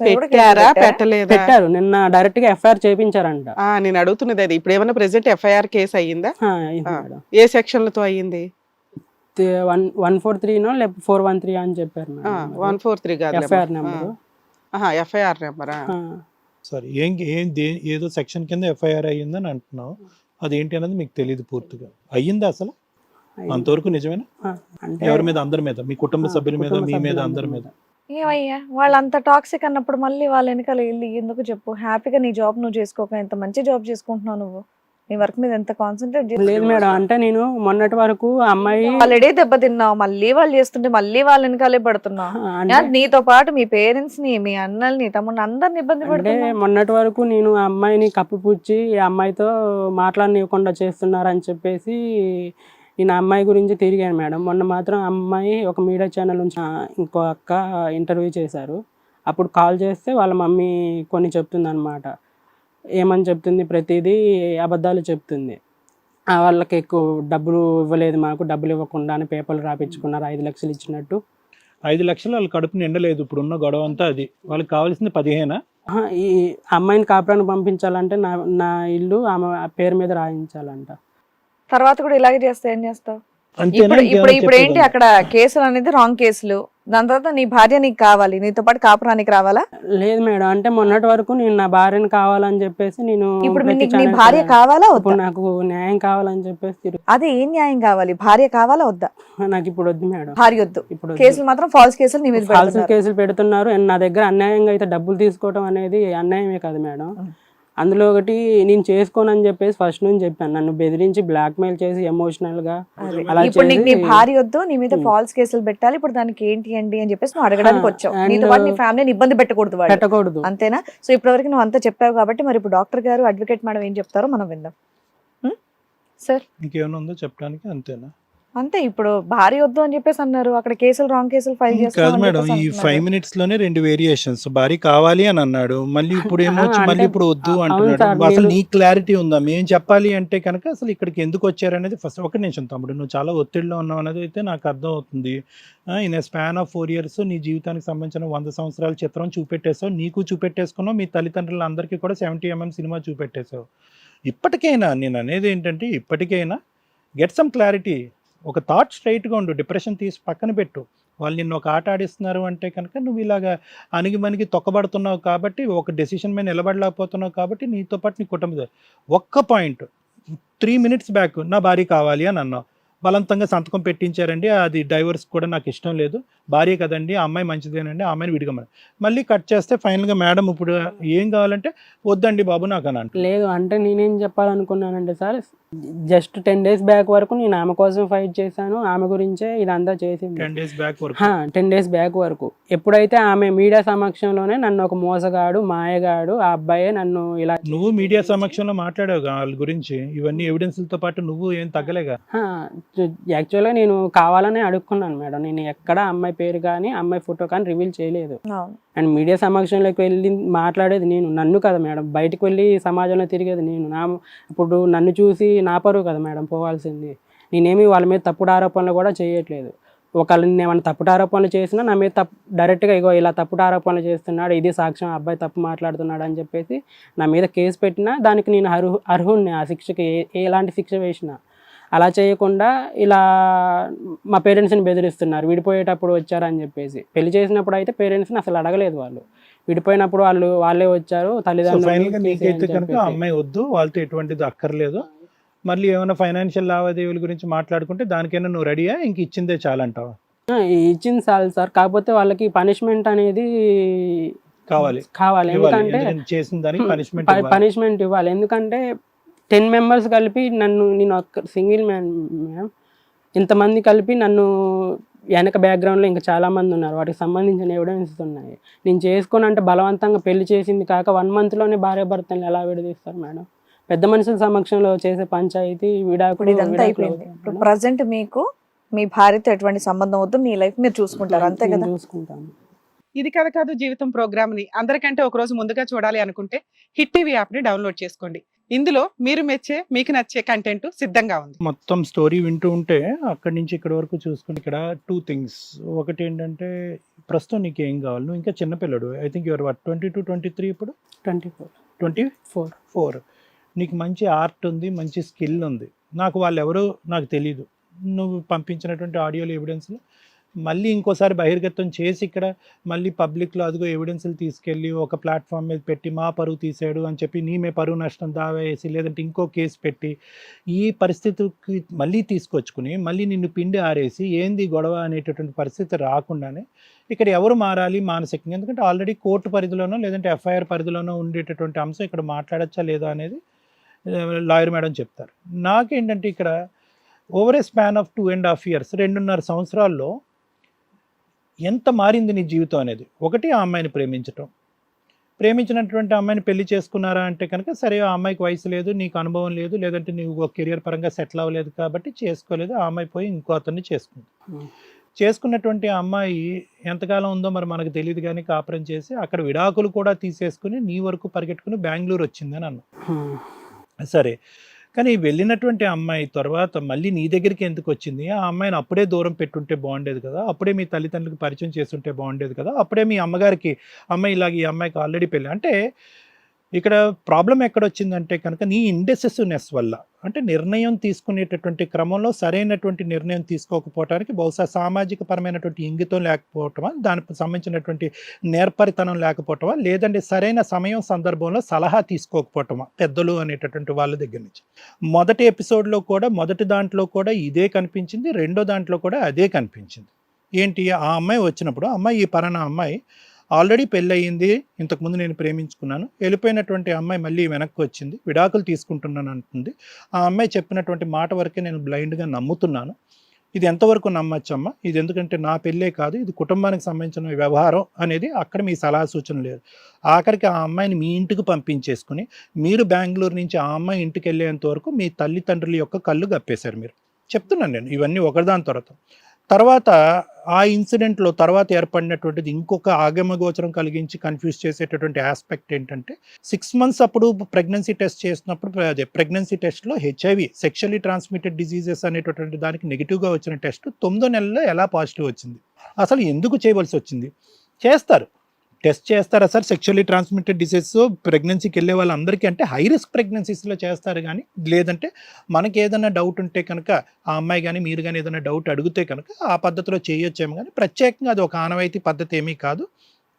పెట్టారా? పెట్టలేదా? పెట్టారు. నిన్న డైరెక్ట్గా ఎఫ్ఐఆర్ చేయించారంట ఆ, నేను అడుగుతున్నది అది. ఇప్పుడు ఏమైనా ప్రెసెంట్ ఎఫ్ఐఆర్ కేసు అయ్యిందా? ఏ సెక్షన్లతో అయ్యింది? వన్ వన్ ఫోర్ త్రీనో లేకపోతే ఫోర్ వన్ త్రీ అని చెప్పారు వన్ ఫోర్ త్రీ కాదు ఎఫ్ఐఆర్ నెంబర్. ఎఫ్ఐఆర్ నెంబరా? సరే ఏం ఏం ఏదో సెక్షన్ కింద ఎఫ్ఐఆర్ అయ్యిందని అంటున్నావు. అదేంటి అనేది మీకు తెలియదు పూర్తిగా. అయ్యిందా అసలు? అంతవరకు నిజమేనా? అంటే ఎవరి మీద? అందరి మీద. మీ కుటుంబ సభ్యుల మీద మీ మీద అందరి మీద. ఏమయ్యా? వాళ్ళు అంత టాక్సిక్ అన్నప్పుడు మళ్ళీ వాళ్ళ వెనకాల వెళ్ళి ఎందుకు చెప్పు? హ్యాపీగా నీ జాబ్ నువ్వు చేసుకోక ఎంత మంచి జాబ్ చేసుకుంటున్నావు నువ్వు. నీ వర్క్ మీద ఎంత కాన్సన్ట్రేట్ లేదు మేడం అంటే నేను మొన్నటి వరకు అమ్మాయి ఆల్రెడీ దెబ్బతిన్నావు. మళ్ళీ వాళ్ళు చేస్తుంటే మళ్ళీ వాళ్ళ వెనకాలే పడుతున్నావు. నీతో పాటు మీ పేరెంట్స్ని మీ అన్నల్ని తమ్ముడిని అందరిని ఇబ్బంది పెడుతున్నావు. మొన్నటి వరకు నేను ఆ అమ్మాయిని కప్పిపుచ్చి ఈ అమ్మాయితో మాట్లాడనివ్వకుండా చేస్తున్నారని చెప్పేసి నేను అమ్మాయి గురించి తిరిగాను మేడం. మొన్న మాత్రం అమ్మాయి ఒక మీడియా ఛానల్ నుంచి ఇంకో అక్క ఇంటర్వ్యూ చేశారు. అప్పుడు కాల్ చేస్తే వాళ్ళ మమ్మీ కొన్ని చెప్తుంది అనమాట ఏమని చెప్తుంది? ప్రతిదీ అబద్ధాలు చెప్తుంది. వాళ్ళకి ఎక్కువ డబ్బులు ఇవ్వలేదు మాకు డబ్బులు ఇవ్వకుండానే పేపర్లు రాపించుకున్నారు ఐదు లక్షలు ఇచ్చినట్టు. ఐదు లక్షలు వాళ్ళ కడుపు నిండలేదు ఇప్పుడు ఉన్న గొడవ అంతా అది. వాళ్ళకి కావాల్సింది పదిహేనా? ఈ అమ్మాయిని కాపురానికి పంపించాలంటే నా నా ఇల్లు ఆమె పేరు మీద రాయించాలంట. తర్వాత కూడా ఇలాగే చేస్తే ఏం చేస్తావు? ఇప్పుడు ఇప్పుడు ఇప్పుడు ఏంటి? అక్కడ కేసులు అనేది రాంగ్ కేసులు. దాని తర్వాత నీ భార్య నీకు కావాలి. నీతో పాటు కాపురానికి రావాలా? లేదు మేడం. అంటే మొన్నటి వరకు నేను నా భార్యని కావాలని చెప్పేసి నేను ఇప్పుడు నీ భార్య కావాలా ఇప్పుడు నాకు న్యాయం కావాలని చెప్పేసి అదే ఏం న్యాయం కావాలి? భార్య కావాలా వద్దా? నాకు ఇప్పుడు వద్దు మేడం. భార్య వద్దు. ఇప్పుడు. కేసులు మాత్రం ఫాల్స్ కేసులు నీ మీద ఫాల్స్. కేసులు పెడుతున్నారు. నా దగ్గర అన్యాయంగా అయితే డబ్బులు తీసుకోవడం అనేది అన్యాయమే కదా మేడం. అందులో ఒకటి నేను చేసుకోనని చెప్పేసి ఫస్ట్ నుంచి చెప్పాను. నన్ను బెదిరించి బ్లాక్మెయిల్ చేసి ఎమోషనల్గా. అలా ఇప్పుడు నీకు నీ చేసి- భార్య వద్దు నీ మీద. ఫాల్స్ కేసులు పెట్టాలి. ఇప్పుడు దానికి ఏంటి అండి అని చెప్పేసి నువ్వు అడగడానికి వచ్చావు. నీతో పాటు నీ ఫ్యామిలీని ఇబ్బంది పెట్టకూడదు పెట్టకూడదు. అంతేనా? సో ఇప్పటివరకు నువ్వు అంతా చెప్పావు కాబట్టి మరి ఇప్పుడు డాక్టర్ గారు అడ్వకేట్ మేడం ఏం చెప్తారో మనం విందాం? సార్? ఇంకేమైనా ఉందో చెప్పడానికి అంతేనా? అంతే ఇప్పుడు భార్య వద్దు అని చెప్పేసి అన్నారు. అక్కడ కేసులు రాంగ్ కేసులు ఫైల్ కాదు మేడం ఈ ఫైవ్ మినిట్స్లోనే రెండు వేరియేషన్స్ భారీ కావాలి అని అన్నాడు. మళ్ళీ ఇప్పుడు ఏమొచ్చి మళ్ళీ ఇప్పుడు వద్దు అంటున్నాడు. అసలు నీ క్లారిటీ ఉందా? మేం చెప్పాలి అంటే కనుక అసలు ఇక్కడికి ఎందుకు వచ్చారనేది ఫస్ట్ ఒక నిమిషం తమ్ముడు. నువ్వు చాలా ఒత్తిడిలో ఉన్నావు అనేది అయితే నాకు అర్థం అవుతుంది in span of four years నీ జీవితానికి సంబంధించిన వంద సంవత్సరాల చిత్రం చూపెట్టేసావు నీకు చూపెట్టేసుకున్నావు. మీ తల్లిదండ్రులందరికీ కూడా సెవెంటీ ఎంఎం సినిమా చూపెట్టేసావు ఇప్పటికైనా నేను అనేది ఏంటంటే ఇప్పటికైనా గెట్ సమ్ క్లారిటీ ఒక థాట్ స్ట్రైట్గా ఉండు డిప్రెషన్ తీసి పక్కన పెట్టు. వాళ్ళు నిన్ను ఒక ఆట ఆడిస్తున్నారు అంటే కనుక నువ్వు ఇలాగా అణిగి మనకి తొక్కబడుతున్నావు కాబట్టి ఒక డెసిషన్ మీద నిలబడలేకపోతున్నావు కాబట్టి నీతో పాటు నీ కుటుంబ ఒక్క పాయింట్ త్రీ మినిట్స్ బ్యాక్ నా భార్య కావాలి అని అన్నావు. బలవంతంగా సంతకం పెట్టించారండి. అది డైవర్స్ కూడా నాకు ఇష్టం లేదు. భార్య కదండి అమ్మాయి మంచిదేనండి ఆ అమ్మాయిని విడిగమని మళ్ళీ కట్ చేస్తే ఫైనల్గా మేడం ఇప్పుడు ఏం కావాలంటే వద్దండి బాబు నాకు అని అంటే లేదు అంటే నేనేం చెప్పాలనుకున్నానంటే sir just ten days back వరకు నేను ఆమె కోసం ఫైట్ చేశాను. ఆమె గురించే ఇదంతా చేసింది. టెన్ డేస్ బ్యాక్ వరకు? టెన్ డేస్ బ్యాక్ వరకు. ఎప్పుడైతే ఆమె మీడియా సమక్షంలోనే నన్ను ఒక మోసగాడు మాయగాడు ఆ అబ్బాయే నన్ను ఇలా నువ్వు మీడియా సమక్షంలో మాట్లాడావు వాళ్ళ గురించి. ఇవన్నీ ఎవిడెన్స్లతో పాటు నువ్వు ఏం తగ్గలేగా? యాక్చువల్గా నేను కావాలనే అడుక్కున్నాను మేడం. నేను ఎక్కడ అమ్మాయి పేరు కానీ అమ్మాయి ఫోటో కానీ రివీల్ చేయలేదు. అండ్ మీడియా సమక్షంలోకి వెళ్ళి మాట్లాడేది నేను నన్ను కదా మేడం. బయటకు వెళ్ళి సమాజంలో తిరిగేది నేను. నా ఇప్పుడు నన్ను చూసి నా పరువు కదా మేడం పోవాల్సింది. నేనేమి వాళ్ళ మీద తప్పుడు ఆరోపణలు కూడా చేయట్లేదు. ఒకళ్ళు నేను ఏమైనా తప్పుడు ఆరోపణలు చేసినా నా మీద తప్పు డైరెక్ట్గా ఇగో ఇలా తప్పుడు ఆరోపణలు చేస్తున్నాడు ఇది సాక్ష్యం అబ్బాయి తప్పు మాట్లాడుతున్నాడు అని చెప్పేసి నా మీద కేసు పెట్టినా దానికి నేను అర్హు అర్హుణ్ణి ఆ శిక్షకి ఎలాంటి శిక్ష వేసినా. అలా చేయకుండా ఇలా మా పేరెంట్స్ని బెదిరిస్తున్నారు. విడిపోయేటప్పుడు వచ్చారని చెప్పేసి. పెళ్ళి చేసినప్పుడు అయితే పేరెంట్స్ని అసలు అడగలేదు వాళ్ళు. విడిపోయినప్పుడు వాళ్ళు వాళ్ళే వచ్చారు తల్లిదండ్రులు అమ్మాయి వద్దు వాళ్ళతో ఎటువంటిది అక్కర్లేదు. మళ్ళీ ఏమైనా ఫైనాన్షియల్ లావాదేవీల గురించి మాట్లాడుకుంటే దానికైనా నువ్వు రెడీయా ఇంక ఇచ్చిందే చాలంటావా? ఇచ్చింది చాలు సార్. కాకపోతే వాళ్ళకి పనిష్మెంట్ అనేది కావాలి. కావాలి. ఎందుకంటే చేసిన దానికి పనిష్మెంట్ పనిష్మెంట్ ఇవ్వాలి. ఎందుకంటే టెన్ మెంబర్స్ కలిపి నన్ను నేను ఒక్క సింగిల్ మ్యాన్ మ్యామ్ ఇంతమంది కలిపి నన్ను వెనక బ్యాక్గ్రౌండ్లో ఇంకా చాలా మంది ఉన్నారు. వాటికి సంబంధించిన ఎవిడెన్స్ ఉన్నాయి. నేను చేసుకుని అంటే బలవంతంగా పెళ్ళి చేసింది కాక వన్ మంత్లోనే భార్య భర్తలు ఎలా విడదీస్తారు మేడం పెద్ద మనుషుల సమక్షంలో చేసే పంచాయతీ ఇదంతా అయిపోయింది. ఇప్పుడు మేడం. ప్రజెంట్ మీకు మీ భార్యతో ఎటువంటి సంబంధం వద్దు మీ లైఫ్ మీరు చూసుకుంటారు అంతే కదా? చూసుకుంటాను. ఇది కథ కాదు జీవితం ప్రోగ్రామ్ని. అందరికంటే ఒక రోజు ముందుగా చూడాలి అనుకుంటే హిట్ టీవీ యాప్ని డౌన్లోడ్ చేసుకోండి. ఇందులో మీరు మెచ్చే మీకు నచ్చే కంటెంట్ సిద్ధంగా ఉంది. మొత్తం స్టోరీ వింటూ ఉంటే అక్కడి నుంచి ఇక్కడి వరకు చూసుకుంటే ఇక్కడ టూ థింగ్స్ ఒకటి ఏంటంటే ప్రస్తుతం నీకు ఏం కావాలి? నువ్వు ఇంకా చిన్నపిల్లడు I think you're what twenty two twenty three ఇప్పుడు? Twenty four twenty four four నీకు మంచి ఆర్ట్ ఉంది మంచి స్కిల్ ఉంది. నాకు వాళ్ళు ఎవరో నాకు తెలియదు నువ్వు పంపించినటువంటి ఆడియోలు ఎవిడెన్స్లు మళ్ళీ ఇంకోసారి బహిర్గతం చేసి ఇక్కడ మళ్ళీ పబ్లిక్లో అదిగో ఎవిడెన్స్లు తీసుకెళ్ళి ఒక ప్లాట్ఫామ్ మీద పెట్టి మా పరువు తీసాడు అని చెప్పి నీమే పరువు నష్టం దావేసి లేదంటే ఇంకో కేసు పెట్టి ఈ పరిస్థితికి మళ్ళీ తీసుకొచ్చుకుని మళ్ళీ నిన్ను పిండి ఆరేసి ఏంది గొడవ అనేటటువంటి పరిస్థితి రాకుండానే ఇక్కడ ఎవరు మారాలి మానసికంగా? ఎందుకంటే ఆల్రెడీ కోర్టు పరిధిలోనో లేదంటే ఎఫ్ఐఆర్ పరిధిలోనో ఉండేటటువంటి అంశం ఇక్కడ మాట్లాడచ్చా లేదా అనేది లాయర్ మేడం చెప్తారు. నాకేంటంటే ఇక్కడ over a span of two and half years రెండున్నర సంవత్సరాల్లో ఎంత మారింది నీ జీవితం అనేది? ఒకటి ఆ అమ్మాయిని ప్రేమించటం. ప్రేమించినటువంటి అమ్మాయిని పెళ్ళి చేసుకున్నారా అంటే కనుక సరే ఆ అమ్మాయికి వయసు లేదు నీకు అనుభవం లేదు లేదంటే నీవు ఒక కెరియర్ పరంగా సెటిల్ అవ్వలేదు కాబట్టి చేసుకోలేదు ఆ అమ్మాయి పోయి ఇంకో అతన్ని చేసుకుంది. చేసుకున్నటువంటి ఆ అమ్మాయి ఎంతకాలం ఉందో మరి మనకు తెలియదు కానీ కాపురం చేసి అక్కడ విడాకులు కూడా తీసేసుకుని నీ వరకు పరిగెట్టుకుని బెంగళూరు వచ్చిందని అన్న. సరే. కానీ వెళ్ళినటువంటి అమ్మాయి తర్వాత మళ్ళీ నీ దగ్గరికి ఎందుకు వచ్చింది? ఆ అమ్మాయిని అప్పుడే దూరం పెట్టుంటే బాగుండేది కదా? అప్పుడే మీ తల్లిదండ్రులకు పరిచయం చేస్తుంటే బాగుండేది కదా? అప్పుడే మీ అమ్మగారికి అమ్మాయి ఇలాగ ఈ అమ్మాయికి ఆల్రెడీ పెళ్ళి అంటే ఇక్కడ ప్రాబ్లం ఎక్కడొచ్చిందంటే కనుక నీ ఇండెసెసివ్నెస్ వల్ల. అంటే నిర్ణయం తీసుకునేటటువంటి క్రమంలో సరైనటువంటి నిర్ణయం తీసుకోకపోవటానికి బహుశా సామాజిక పరమైనటువంటి ఇంగితం లేకపోవటమా దానికి సంబంధించినటువంటి నేర్పరితనం లేకపోవటమా లేదంటే సరైన సమయం సందర్భంలో సలహా తీసుకోకపోవటమా పెద్దలు అనేటటువంటి వాళ్ళ దగ్గర నుంచి. మొదటి ఎపిసోడ్లో కూడా మొదటి దాంట్లో కూడా ఇదే కనిపించింది రెండో దాంట్లో కూడా అదే కనిపించింది. ఏంటి? ఆ అమ్మాయి వచ్చినప్పుడు అమ్మాయి ఈ పరాన అమ్మాయి ఆల్రెడీ పెళ్ళయింది ఇంతకుముందు నేను ప్రేమించుకున్నాను. వెళ్ళిపోయినటువంటి అమ్మాయి మళ్ళీ వెనక్కి వచ్చింది విడాకులు తీసుకుంటున్నాను అంటుంది. ఆ అమ్మాయి చెప్పినటువంటి మాట వరకే నేను బ్లైండ్గా నమ్ముతున్నాను. ఇది ఎంతవరకు నమ్మచ్చమ్మా? ఇది ఎందుకంటే నా పెళ్ళే కాదు ఇది కుటుంబానికి సంబంధించిన వ్యవహారం అనేది అక్కడ మీ సలహా సూచన లేదు. ఆఖరికి ఆ అమ్మాయిని మీ ఇంటికి పంపించేసుకుని మీరు బెంగళూరు నుంచి ఆ అమ్మాయి ఇంటికి వెళ్ళేంత వరకు మీ తల్లిదండ్రుల యొక్క కళ్ళు గప్పేశారు మీరు. చెప్తున్నాను నేను ఇవన్నీ ఒకదాని తర్వాత. తర్వాత ఆ ఇన్సిడెంట్లో తర్వాత ఏర్పడినటువంటిది ఇంకొక ఆగమగోచరం కలిగించి కన్ఫ్యూజ్ చేసేటటువంటి ఆస్పెక్ట్ ఏంటంటే సిక్స్ మంత్స్ అప్పుడు ప్రెగ్నెన్సీ టెస్ట్ చేసినప్పుడు అదే ప్రెగ్నెన్సీ టెస్ట్లో హెచ్ఐవి సెక్షువలీ ట్రాన్స్మిటెడ్ డిజీజెస్ అనేటటువంటి దానికి నెగిటివ్గా వచ్చిన టెస్ట్ తొమ్మిదో నెలలో ఎలా పాజిటివ్ వచ్చింది? అసలు ఎందుకు చేయవలసి వచ్చింది? చేస్తారు. టెస్ట్ చేస్తారా సార్? సెక్షువల్లీ ట్రాన్స్మిటెడ్ డిసీజెస్ ప్రెగ్నెన్సీకి వెళ్ళే వాళ్ళందరికీ అంటే హై రిస్క్ ప్రెగ్నెన్సీస్లో చేస్తారు కానీ లేదంటే మనకి ఏదైనా డౌట్ ఉంటే కనుక ఆ అమ్మాయి కానీ మీరు కానీ ఏదైనా డౌట్ అడిగితే కనుక ఆ పద్ధతిలో చేయొచ్చేమో కానీ ప్రత్యేకంగా అది ఒక ఆనవాయితీ పద్ధతి ఏమీ కాదు.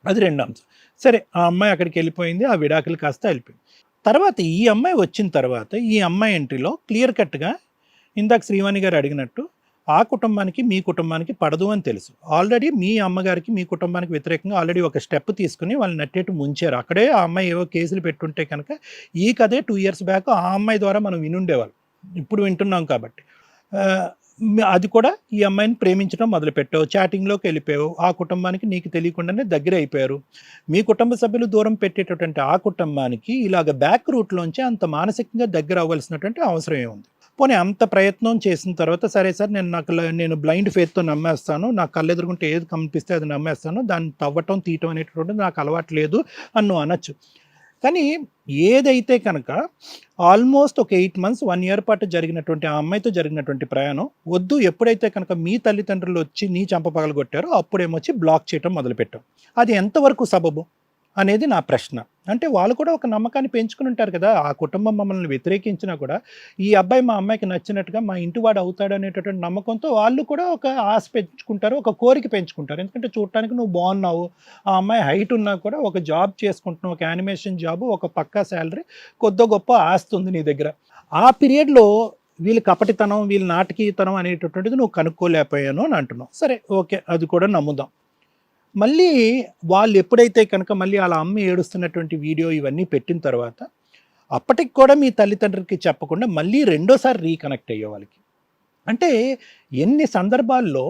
అది రెండు అంశం. సరే ఆ అమ్మాయి అక్కడికి వెళ్ళిపోయింది ఆ విడాకులు కాస్త వెళ్ళిపోయింది. తర్వాత ఈ అమ్మాయి వచ్చిన తర్వాత ఈ అమ్మాయి ఎంట్రీలో క్లియర్ కట్గా ఇందాక శ్రీవాణి గారు అడిగినట్టు ఆ కుటుంబానికి మీ కుటుంబానికి పడదు అని తెలుసు. ఆల్రెడీ మీ అమ్మగారికి మీ కుటుంబానికి వ్యతిరేకంగా ఆల్రెడీ ఒక స్టెప్ తీసుకుని వాళ్ళు నట్టేట్టు ముంచారు. అక్కడే ఆ అమ్మాయి ఏవో కేసులు పెట్టుంటే కనుక ఈ కథే టూ ఇయర్స్ బ్యాక్ ఆ అమ్మాయి ద్వారా మనం వినుండేవాళ్ళం. ఇప్పుడు వింటున్నాం కాబట్టి. అది కూడా ఈ అమ్మాయిని ప్రేమించడం మొదలుపెట్టావు. చాటింగ్లోకి వెళ్ళిపోయావు. ఆ కుటుంబానికి నీకు తెలియకుండానే దగ్గర అయిపోయారు. మీ కుటుంబ సభ్యులు దూరం పెట్టేటటువంటి ఆ కుటుంబానికి ఇలాగ బ్యాక్ రూట్లోంచి అంత మానసికంగా దగ్గర అవ్వాల్సినటువంటి అవసరం ఏముంది? పోనీ అంత ప్రయత్నం చేసిన తర్వాత సరే సార్ నేను నాకు నేను బ్లైండ్ ఫేత్తో నమ్మేస్తాను. నాకు కళ్ళు ఎదురుకుంటే ఏది కనిపిస్తే అది నమ్మేస్తాను. దాన్ని తవ్వటం తీయటం అనేటటువంటిది నాకు అలవాటు లేదు అని నువ్వు అనొచ్చు. కానీ ఏదైతే కనుక ఆల్మోస్ట్ ఒక ఎయిట్ మంత్స్ వన్ ఇయర్ పాటు జరిగినటువంటి ఆ అమ్మాయితో జరిగినటువంటి ప్రయాణం వద్దు. ఎప్పుడైతే కనుక మీ తల్లిదండ్రులు వచ్చి నీ చంప పగలగొట్టారో అప్పుడేమొచ్చి బ్లాక్ చేయటం మొదలుపెట్టాం అది ఎంతవరకు సబబు? అనేది నా ప్రశ్న. అంటే వాళ్ళు కూడా ఒక నమ్మకాన్ని పెంచుకుని ఉంటారు కదా ఆ కుటుంబం మమ్మల్ని వ్యతిరేకించినా కూడా ఈ అబ్బాయి మా అమ్మాయికి నచ్చినట్టుగా మా ఇంటివాడు అవుతాడు అనేటటువంటి నమ్మకంతో వాళ్ళు కూడా ఒక ఆశ పెంచుకుంటారు ఒక కోరిక పెంచుకుంటారు. ఎందుకంటే చూడటానికి నువ్వు బాగున్నావు ఆ అమ్మాయి హైట్ ఉన్నా కూడా ఒక జాబ్ చేసుకుంటున్నావు ఒక యానిమేషన్ జాబ్ ఒక పక్కా శాలరీ కొద్ది గొప్ప ఆస్తి ఉంది నీ దగ్గర. ఆ పీరియడ్లో వీళ్ళ కపటితనం వీళ్ళ నాటకీయతనం అనేటటువంటిది నువ్వు కనుక్కోలేకపోయాను అని అంటున్నావు. సరే ఓకే అది కూడా నమ్ముదాం. మళ్ళీ వాళ్ళు ఎప్పుడైతే కనుక మళ్ళీ వాళ్ళ అమ్మ ఏడుస్తున్నటువంటి వీడియో ఇవన్నీ పెట్టిన తర్వాత అప్పటికి కూడా మీ తల్లిదండ్రులకి చెప్పకుండా మళ్ళీ రెండోసారి రీకనెక్ట్ అయ్యే వాళ్ళకి. అంటే ఎన్ని సందర్భాల్లో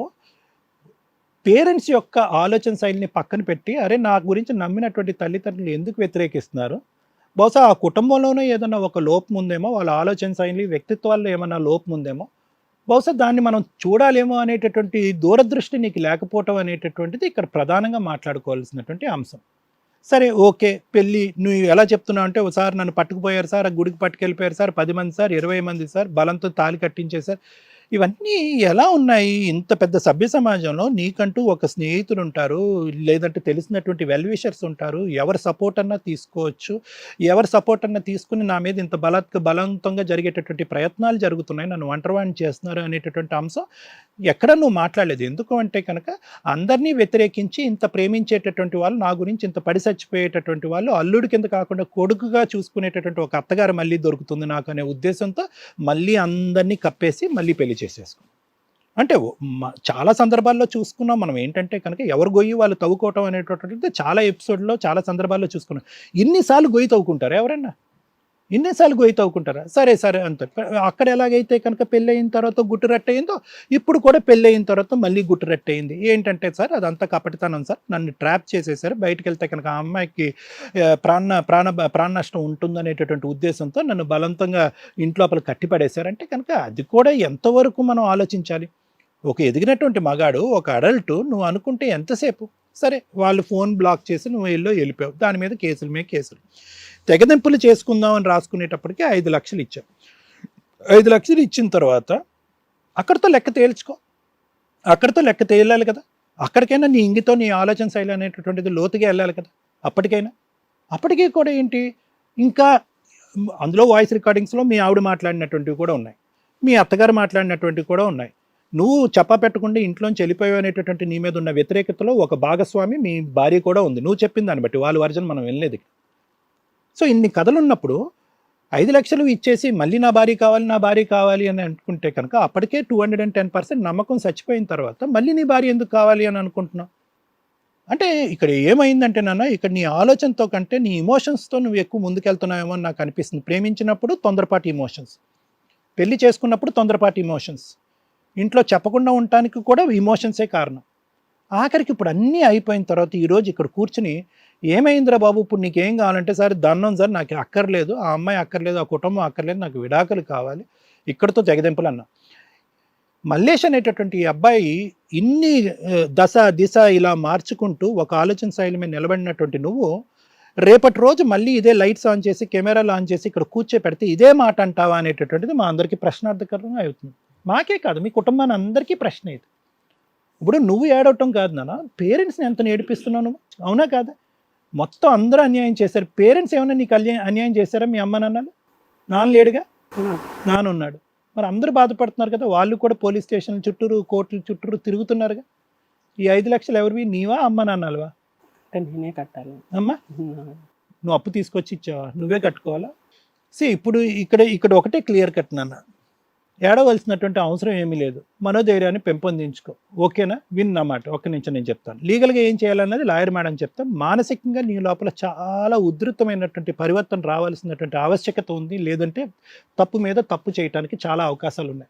పేరెంట్స్ యొక్క ఆలోచన శైలిని పక్కన పెట్టి అరే నా గురించి నమ్మినటువంటి తల్లిదండ్రులు ఎందుకు వ్యతిరేకిస్తున్నారు? బహుశా ఆ కుటుంబంలోనే ఏదైనా ఒక లోపం ఉందేమో వాళ్ళ ఆలోచన శైలి వ్యక్తిత్వాల్లో ఏమైనా లోపం ఉందేమో బహుశా దాన్ని మనం చూడాలేమో అనేటటువంటి దూరదృష్టి నీకు లేకపోవటం అనేటటువంటిది ఇక్కడ ప్రధానంగా మాట్లాడుకోవాల్సినటువంటి అంశం. సరే ఓకే పెళ్ళి నువ్వు ఎలా చెప్తున్నావు అంటే ఒకసారి నన్ను పట్టుకుపోయారు సార్ ఆ గుడికి పట్టుకెళ్ళిపోయారు సార్ పది మంది సార్ ఇరవై మంది సార్ బలంతో తాలి కట్టించేశారు. ఇవన్నీ ఎలా ఉన్నాయి? ఇంత పెద్ద సభ్య సమాజంలో నీకంటూ ఒక స్నేహితుడు ఉంటారు లేదంటే తెలిసినటువంటి వెల్విషర్స్ ఉంటారు. ఎవరి సపోర్ట్ అన్నా తీసుకోవచ్చు. ఎవరి సపోర్ట్ అన్నా తీసుకుని నా మీద ఇంత బలత్ బలవంతంగా జరిగేటటువంటి ప్రయత్నాలు జరుగుతున్నాయి. నన్ను ఒంటరివాణి చేస్తున్నారు అనేటటువంటి అంశం ఎక్కడ నువ్వు మాట్లాడలేదు. ఎందుకు అంటే కనుక అందరినీ వ్యతిరేకించి ఇంత ప్రేమించేటటువంటి వాళ్ళు నా గురించి ఇంత పడి చచ్చిపోయేటటువంటి వాళ్ళు అల్లుడి కింద కాకుండా కొడుకుగా చూసుకునేటటువంటి ఒక అత్తగారు మళ్ళీ దొరుకుతుంది నాకు అనే ఉద్దేశంతో మళ్ళీ అందరినీ కప్పేసి మళ్ళీ పెళ్ళి చేసేసుకో అంటే చాలా సందర్భాల్లో చూసుకున్నాం మనం ఏంటంటే కనుక ఎవరు గొయ్యి వాళ్ళు తవ్వుకోవటం అనేటటువంటిది చాలా ఎపిసోడ్లో చాలా సందర్భాల్లో చూసుకున్నాం. ఇన్నిసార్లు గొయ్యి తవ్వుకుంటారు ఎవరన్నా? ఇన్నిసార్లు గొయ్యి తవ్వుకుంటారా సరే సరే అంత అక్కడ ఎలాగైతే కనుక పెళ్ళి అయిన తర్వాత గుట్టు రట్టయిందో ఇప్పుడు కూడా పెళ్ళి అయిన తర్వాత మళ్ళీ గుట్టు రట్టయింది. ఏంటంటే సార్ అదంతా కపటితనం సార్. నన్ను ట్రాప్ చేసేసారు. బయటకు వెళ్తే కనుక ఆ అమ్మాయికి ప్రాణ ప్రాణ ప్రాణ నష్టం ఉంటుందనేటటువంటి ఉద్దేశంతో నన్ను బలవంతంగా ఇంట్లోపల కట్టిపడేశారంటే కనుక అది కూడా ఎంతవరకు మనం ఆలోచించాలి? ఒక ఎదిగినటువంటి మగాడు ఒక అడల్ట్ నువ్వు అనుకుంటే ఎంతసేపు? సరే వాళ్ళు ఫోన్ బ్లాక్ చేసి నువ్వు వెళ్ళో వెళ్ళిపోయావు. దాని మీద కేసుల మీద కేసులు. తెగదెంపులు చేసుకుందాం అని రాసుకునేటప్పటికి ఐదు లక్షలు ఇచ్చావు ఐదు లక్షలు ఇచ్చిన తర్వాత అక్కడితో లెక్క తేల్చుకో. అక్కడితో లెక్క తేలాలి కదా. అక్కడికైనా నీ ఇంగితో నీ ఆలోచన శైలి అనేటటువంటిది లోతుగా వెళ్ళాలి కదా. అప్పటికైనా. అప్పటికీ కూడా ఏంటి? ఇంకా అందులో వాయిస్ రికార్డింగ్స్లో మీ ఆవిడ మాట్లాడినటువంటివి కూడా ఉన్నాయి. మీ అత్తగారు మాట్లాడినటువంటివి కూడా ఉన్నాయి. నువ్వు చెప్పా పెట్టకుండా ఇంట్లోంచి వెళ్ళిపోయావు అనేటటువంటి నీ మీద ఉన్న వ్యతిరేకతలో ఒక భాగస్వామి మీ భార్య కూడా ఉంది. నువ్వు చెప్పిన దాన్ని బట్టి వాళ్ళ వర్జన్ మనం వెళ్ళలేదు సో ఇన్ని కథలు ఉన్నప్పుడు ఐదు లక్షలు ఇచ్చేసి మళ్ళీ నా భార్య కావాలి నా భార్య కావాలి అని అనుకుంటే కనుక అప్పటికే two hundred and ten percent నమ్మకం చచ్చిపోయిన తర్వాత మళ్ళీ నీ భార్య ఎందుకు కావాలి అని అనుకుంటున్నావు? అంటే ఇక్కడ ఏమైందంటే నాన్న ఇక్కడ నీ ఆలోచనతో కంటే నీ ఇమోషన్స్తో నువ్వు ఎక్కువ ముందుకెళ్తున్నావేమో అని నాకు అనిపిస్తుంది. ప్రేమించినప్పుడు తొందరపాటి ఇమోషన్స్ పెళ్ళి చేసుకున్నప్పుడు తొందరపాటి ఇమోషన్స్ ఇంట్లో చెప్పకుండా ఉండటానికి కూడా ఇమోషన్సే కారణం. ఆఖరికి ఇప్పుడు అన్నీ అయిపోయిన తర్వాత ఈరోజు ఇక్కడ కూర్చుని ఏమైందిరా బాబు? ఇప్పుడు నీకేం కావాలంటే సార్ దన్నం సార్ నాకు అక్కర్లేదు ఆ అమ్మాయి అక్కర్లేదు ఆ కుటుంబం అక్కర్లేదు నాకు విడాకులు కావాలి ఇక్కడితో జగదింపులు అన్నా. మల్లేష్ అనేటటువంటి ఈ అబ్బాయి ఇన్ని దశ దిశ ఇలా మార్చుకుంటూ ఒక ఆలోచన శైలి మీద నిలబడినటువంటి నువ్వు రేపటి రోజు మళ్ళీ ఇదే లైట్స్ ఆన్ చేసి కెమెరాలు ఆన్ చేసి ఇక్కడ కూర్చోపెడితే ఇదే మాట అంటావా అనేటటువంటిది మా అందరికీ ప్రశ్నార్థకరంగా అవుతుంది. మాకే కాదు మీ కుటుంబాన్ని అందరికీ ప్రశ్న ఇది. ఇప్పుడు నువ్వు ఏడవటం కాదు నాన్న పేరెంట్స్ని ఎంత ఏడిపిస్తున్నావు నువ్వు? అవునా కాదా? మొత్తం అందరూ అన్యాయం చేశారు. పేరెంట్స్ ఏమైనా నీకు అన్యాయం అన్యాయం చేశారా మీ అమ్మ నాన్నలు? నాన్న లేడుగా? నాన్న ఉన్నాడు. మరి అందరూ బాధపడుతున్నారు కదా వాళ్ళు కూడా పోలీస్ స్టేషన్ చుట్టూరు కోర్టుల చుట్టూరు తిరుగుతున్నారుగా? ఈ ఐదు లక్షలు ఎవరివి? నీవా అమ్మ నాన్నలువా? నేనే కట్టాలి. అమ్మా? నువ్వు అప్పు తీసుకొచ్చి ఇచ్చావా? నువ్వే కట్టుకోవాలా? సి ఇప్పుడు ఇక్కడ ఇక్కడ ఒకటే క్లియర్ కట్ నాన్న. ఏడవలసినటువంటి అవసరం ఏమీ లేదు. మనోధైర్యాన్ని పెంపొందించుకో. ఓకేనా? విన్నమాట ఒక్క నుంచి నేను చెప్తాను. లీగల్గా ఏం చేయాలన్నది లాయర్ మేడం చెప్తాను మానసికంగా నీ లోపల చాలా ఉధృతమైనటువంటి పరివర్తన రావాల్సినటువంటి ఆవశ్యకత ఉంది. లేదంటే తప్పు మీద తప్పు చేయడానికి చాలా అవకాశాలు ఉన్నాయి.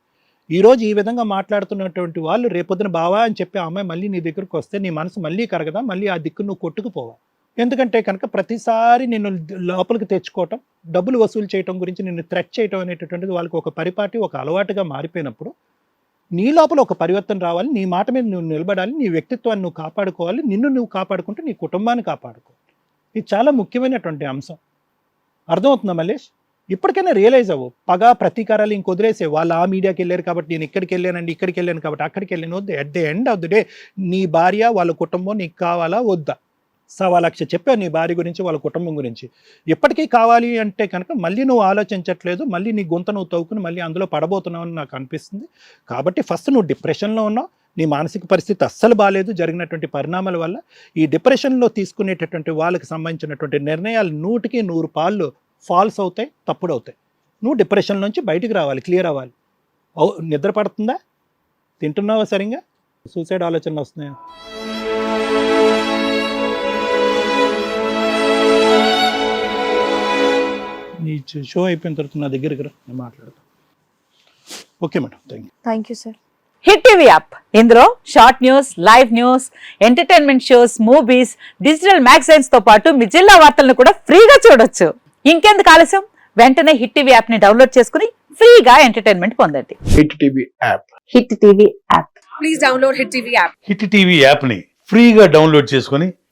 ఈరోజు ఈ విధంగా మాట్లాడుతున్నటువంటి వాళ్ళు రేపొద్దున బావా అని చెప్పి అమ్మాయి మళ్ళీ నీ దగ్గరకు వస్తే నీ మనసు మళ్ళీ కరగదా? మళ్ళీ ఆ దిక్కు నువ్వు కొట్టుకుపోవా? ఎందుకంటే కనుక ప్రతిసారి నిన్ను లోపలికి తెచ్చుకోవటం డబ్బులు వసూలు చేయటం గురించి నిన్ను థ్రెట్ చేయటం అనేటటువంటిది వాళ్ళకి ఒక పరిపాటి ఒక అలవాటుగా మారిపోయినప్పుడు నీ లోపల ఒక పరివర్తన రావాలి నీ మాట మీద నువ్వు నిలబడాలి నీ వ్యక్తిత్వాన్ని నువ్వు కాపాడుకోవాలి నిన్ను నువ్వు కాపాడుకుంటే నీ కుటుంబాన్ని కాపాడుకో. ఇది చాలా ముఖ్యమైనటువంటి అంశం. అర్థమవుతుందా మల్లేష్? ఇప్పటికైనా రియలైజ్ అవ్వు. పగ ప్రతీకారాలు ఇంకొదిలేసే వాళ్ళు ఆ మీడియాకి వెళ్ళారు కాబట్టి నేను ఇక్కడికి వెళ్ళానండి ఇక్కడికి వెళ్ళాను కాబట్టి అక్కడికి వెళ్ళాను. వద్దు at the end of the day నీ భార్య వాళ్ళ కుటుంబం నీకు కావాలా? వద్దా? సవా లక్ష చెప్పాను నీ భార్య గురించి వాళ్ళ కుటుంబం గురించి. ఎప్పటికీ కావాలి అంటే కనుక మళ్ళీ నువ్వు ఆలోచించట్లేదు మళ్ళీ నీ గుంత నువ్వు తవ్వుకుని మళ్ళీ అందులో పడబోతున్నావు అని నాకు అనిపిస్తుంది. కాబట్టి ఫస్ట్ నువ్వు డిప్రెషన్లో ఉన్నావు. నీ మానసిక పరిస్థితి అస్సలు బాగాలేదు జరిగినటువంటి పరిణామాల వల్ల ఈ డిప్రెషన్లో తీసుకునేటటువంటి వాళ్ళకి సంబంధించినటువంటి నిర్ణయాలు నూటికి నూరు పాళ్ళు ఫాల్స్ అవుతాయి తప్పుడు అవుతాయి. నువ్వు డిప్రెషన్ నుంచి బయటికి రావాలి క్లియర్ అవ్వాలి. ఓ నిద్ర పడుతుందా? తింటున్నావా సరిగా సూసైడ్ ఆలోచనలు వస్తున్నాయా? నీ షో అయిపోయిన తర్వాత నా దగ్గరికి రా నేను మాట్లాడతాను okay madam thank you thank you sir hit TV app ఇందులో short news live news entertainment shows movies digital మ్యాగజైన్స్తో పాటు మీ జిల్లా వార్తలను కూడా ఫ్రీగా చూడొచ్చు. ఇంకెందుకు ఆలస్యం? వెంటనే హిట్ టీవీ యాప్ని డౌన్లోడ్ చేసుకుని ఫ్రీగా ఎంటర్టైన్మెంట్ పొందండి. Hit TV app hit TV app please download Hit TV app. Hit TV యాప్ని ఫ్రీగా డౌన్లోడ్ చేసుకొని